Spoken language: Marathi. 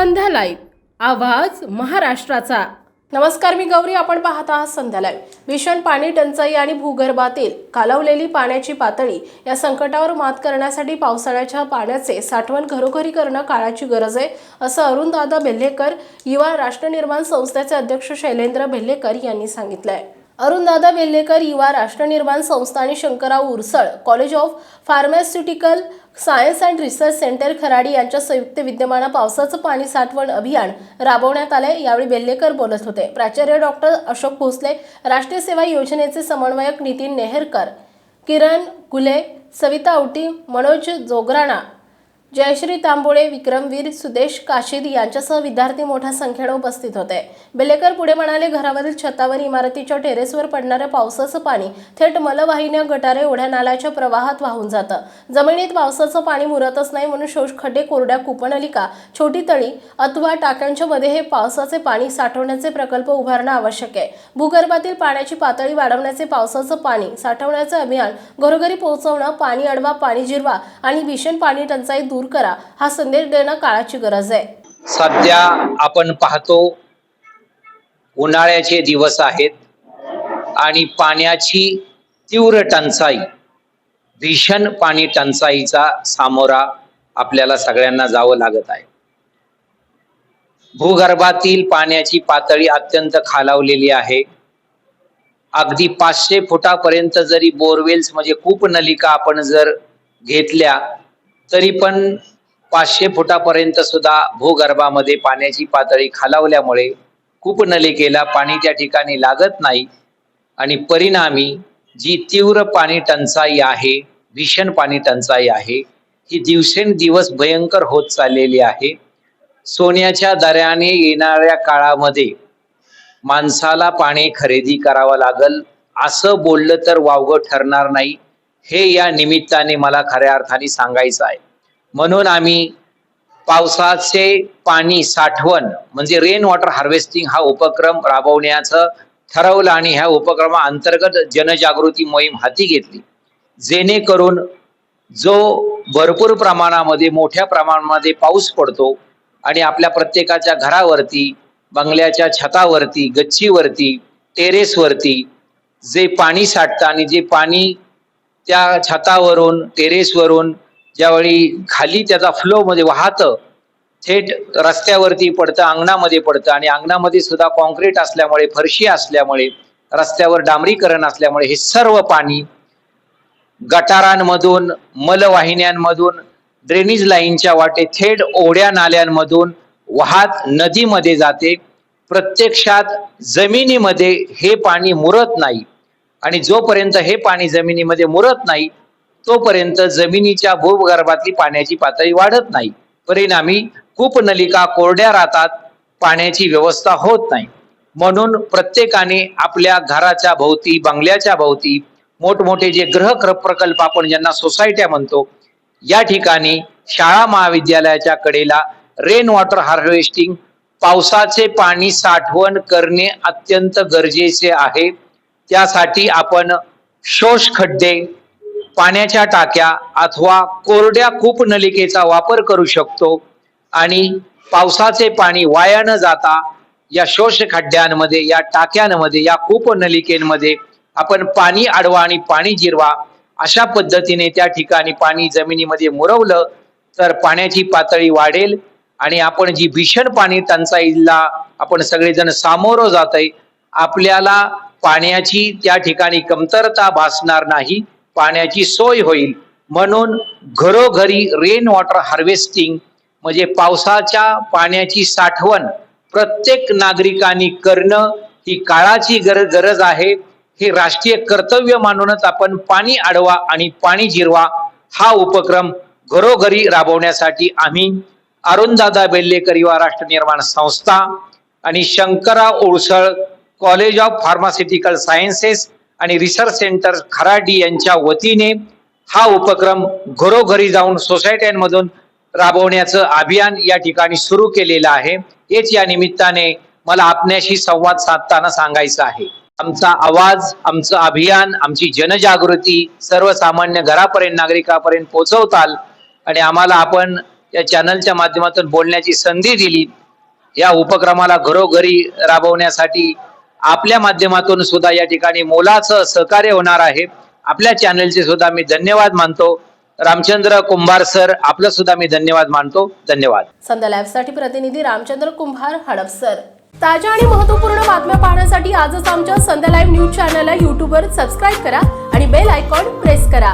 संध्या लाईव्ह आवाज महाराष्ट्राचा. नमस्कार मी गौरी. आपण पाहत आहात संध्या लाईव्ह भीषण पाणी टंचाई आणि भूगर्भातील कालवलेली पाण्याची पातळी या संकटावर मात करण्यासाठी पावसाळ्याच्या पाण्याचे साठवण घरोघरी करणं काळाची गरज आहे असं अरुणदादा बेल्हेकर युवा राष्ट्रनिर्माण संस्थेचे अध्यक्ष शैलेंद्र बेल्हेकर यांनी सांगितलं आहे अरुणदादा वेल्हेकर युवा राष्ट्रनिर्माण संस्था आणि Shankarrao Ursal college of pharmaceutical science and research centre Kharadi यांच्या संयुक्त विद्यमानं पावसाचं पाणी साठवण अभियान राबवण्यात आले यावेळी बेल्लेकर बोलत होते. प्राचार्य डॉक्टर अशोक भोसले राष्ट्रीय सेवा योजनेचे समन्वयक नितीन नेहरकर किरण गुले सविता औटी मनोज जोगराणा जयश्री तांबोळे विक्रमवीर सुदेश काशीद यांच्यासह विद्यार्थी मोठ्या संख्येने उपस्थित होते. बेलेकर पुढे म्हणाले घरावरील छतावर इमारतीच्या टेरेसवर पडणाऱ्या पावसाचं पाणी थेट मलवाहिन्या गटारे ओढ्या नाल्याच्या प्रवाहात वाहून जातं. जमिनीत पावसाचं पाणी मुरतच नाही म्हणून शोष खड्डे कोरड्या कुपनलिका छोटी तळी अथवा टाक्यांच्या मध्ये हे पावसाचे पाणी साठवण्याचे प्रकल्प उभारणं आवश्यक आहे. भूगर्भातील पाण्याची पातळी वाढवण्याचे पावसाचं पाणी साठवण्याचे अभियान घरोघरी पोहोचवणं पाणी अडवा पाणी जिरवा आणि भीषण पाणी टंचाई दूर करा हा संदेश देणं काळाची गरज आहे. सध्या आपण पाहतो उन्हाळ्याचे दिवस आहेत आणि पाण्याची तीव्र टंचाई भीषण पाणी टंचाईचा सामोरा आपल्याला सगळ्यांना जावं लागत आहे. भूगर्भातील पाण्याची पातळी अत्यंत खालावलेली आहे. अगदी पाचशे फुटापर्यंत जरी बोरवेल्स म्हणजे कूप नलिका आपण जर घेतल्या तरी पण पाचशे फुटापर्यंत सुद्धा भूगर्भामध्ये पाण्याची पातळी खालावल्यामुळे कूपनलिकेला पाणी त्या ठिकाणी लागत नाही आणि परिणामी जी तीव्र पाणी टंचाई आहे भीषण पाणी टंचाई आहे ही दिवसेंदिवस भयंकर होत चाललेली आहे. सोन्याच्या दऱ्याने येणाऱ्या काळामध्ये माणसाला पाणी खरेदी करावं लागल असं बोललं तर वावगं ठरणार नाही. हे या निमित्ताने मला खऱ्या अर्थाने सांगायचं आहे. म्हणून आम्ही पावसाचे पाणी साठवण म्हणजे रेन वॉटर हार्वेस्टिंग हा उपक्रम राबवण्याचं ठरवलं आणि ह्या उपक्रमाअंतर्गत जनजागृती मोहीम हाती घेतली. जेणेकरून जो भरपूर प्रमाणामध्ये मोठ्या प्रमाणामध्ये पाऊस पडतो आणि आपल्या प्रत्येकाच्या घरावरती बंगल्याच्या छतावरती गच्चीवरती टेरेसवरती जे पाणी साठतं आणि जे पाणी त्या छतावरून टेरेसवरून ज्यावेळी खाली त्याचा फ्लो मध्ये वाहतं थेट रस्त्यावरती पडतं अंगणामध्ये पडतं आणि अंगणामध्ये सुद्धा कॉन्क्रीट असल्यामुळे फरशी असल्यामुळे रस्त्यावर डांबरीकरण असल्यामुळे हे सर्व पाणी गटारांमधून मलवाहिन्यांमधून ड्रेनेज लाईनच्या वाटे थेट ओढ्या नाल्यांमधून वाहत नदीमध्ये जाते. प्रत्यक्षात जमिनीमध्ये हे पाणी मुरत नाही. आणि जोपर्यंत हे पाणी जमिनीमध्ये मुरत नाही तोपर्यंत जमिनीच्या भूगर्भातली पाण्याची पातळी वाढत नाही. परिणामी कूपनलिका कोरड्या राहतात पाण्याची व्यवस्था होत नाही. म्हणून प्रत्येकाने आपल्या घराच्या भोवती बंगल्याच्या भोवती मोठमोठे जे ग्रह प्रकल्प आपण ज्यांना सोसायट्या म्हणतो या ठिकाणी शाळा महाविद्यालयाच्या कडेला रेन वॉटर हार्वेस्टिंग पावसाचे पाणी साठवण करणे अत्यंत गरजेचे आहे. त्यासाठी आपण शोष खड्डे पाण्याच्या टाक्या अथवा कोरड्या कूप नलिकेचा वापर करू शकतो आणि पावसाचे पाणी वाया न जाता या शोष खड्ड्यांमध्ये या टाक्यांमध्ये या कूप नलिकेमध्ये आपण पाणी अडवा आणि पाणी जिरवा अशा पद्धतीने त्या ठिकाणी पाणी जमिनीमध्ये मुरवलं तर पाण्याची पातळी वाढेल आणि आपण जी भीषण पाणी टंचाईला आपण सगळेजण सामोरं जातोय आपल्याला पाण्याची त्या ठिकाणी कमतरता भासणार नाही पाण्याची सोय होईल. म्हणून घरोघरी रेन वॉटर हार्वेस्टिंग म्हणजे पावसाच्या पाण्याची साठवण प्रत्येक नागरिकांनी करणं ही काळाची गर गरज आहे. हे राष्ट्रीय कर्तव्य मानूनच आपण पाणी अडवा आणि पाणी जिरवा हा उपक्रम घरोघरी राबवण्यासाठी आम्ही अरुणदादा बेल्लेकर युवा राष्ट्र निर्माण संस्था आणि Shankarrao Ursal college of pharmaceutical sciences आणि रिसर्च सेंटर खराडी यांच्या वतीने हा उपक्रम घरोघरी जाऊन सोसायट्यांमधून राबवण्याचं अभियान या ठिकाणी सुरू केलेलं आहे. हेच या निमित्ताने मला आपल्याशी संवाद साधताना सांगायचं आहे. आमचा आवाज आमचं अभियान आमची जनजागृती सर्वसामान्य घरापर्यंत नागरिकापर्यंत पोहोचवताल आणि आम्हाला आपण या चॅनलच्या माध्यमातून बोलण्याची संधी दिली. या उपक्रमाला घरोघरी राबवण्यासाठी आपल्या माध्यमातून सुद्धा या ठिकाणी मोलाचं सहकार्य होणार आहे. आपल्या चॅनलचे सुद्धा मी धन्यवाद मानतो. रामचंद्र कुंभार सर आपलं सुद्धा मी धन्यवाद मानतो. धन्यवाद. संध्या लाईव्हसाठी प्रतिनिधी रामचंद्र कुंभार हडपसर ताज्या आणि महत्त्वपूर्ण बातम्या पाहण्यासाठी आजच आमच्या संध्या लाईव्ह न्यूज चॅनलला युट्यूबवर सबस्क्राईब करा आणि बेल आयकॉन प्रेस करा.